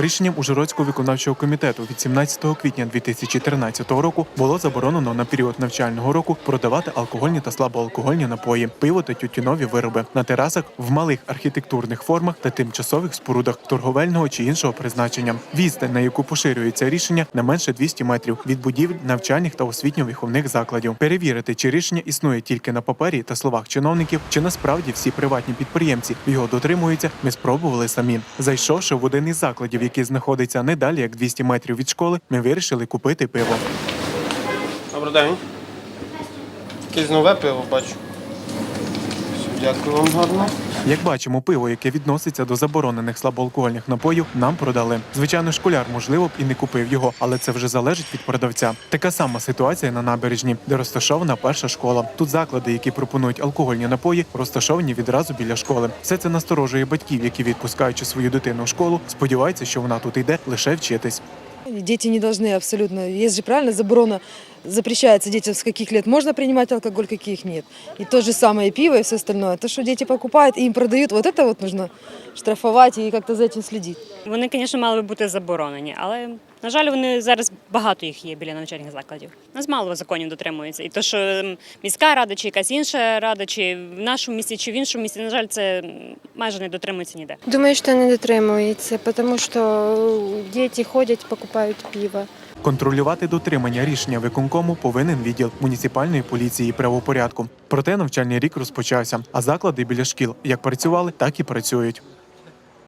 Рішенням Ужгородського виконавчого комітету від 17 квітня 2013 року було заборонено на період навчального року продавати алкогольні та слабоалкогольні напої, пиво та тютюнові вироби на терасах в малих архітектурних формах та тимчасових спорудах торговельного чи іншого призначення. Відстань, на яку поширюється рішення, не менше 200 метрів від будівель навчальних та освітньо-виховних закладів. Перевірити, чи рішення існує тільки на папері та словах чиновників, чи насправді всі приватні підприємці його дотримуються, ми спробували самі. Зайшовши в один із закладів, який знаходиться не далі як 200 метрів від школи, ми вирішили купити пиво. Добрий день. Якесь нове пиво бачу. Дякую вам гарно. Як бачимо, пиво, яке відноситься до заборонених слабоалкогольних напоїв, нам продали. Звичайно, школяр, можливо, б і не купив його, але це вже залежить від продавця. Така сама ситуація на набережні, де розташована перша школа. Тут заклади, які пропонують алкогольні напої, розташовані відразу біля школи. Все це насторожує батьків, які відпускаючи свою дитину в школу, сподіваються, що вона тут йде лише вчитись. Дети не должны абсолютно. Есть же правильно заборона. Запрещается детям с каких лет можно принимать алкоголь, каких нет. И то же самое и пиво и все остальное. То, что дети покупают и им продают, вот это вот нужно штрафовать и как-то за этим следить. Вони, звісно, мали би бути заборонені, але на жаль, вони зараз багато їх є біля навчальних закладів. Нас мало законів дотримується. І то, що міська рада чи якась інша рада, чи в нашому місті, чи в іншому місті, на жаль, це майже не дотримується ніде. Думаю, що не дотримується, тому що діти ходять, покупають пиво. Контролювати дотримання рішення виконкому повинен відділ муніципальної поліції і правопорядку. Проте навчальний рік розпочався, а заклади біля шкіл як працювали, так і працюють.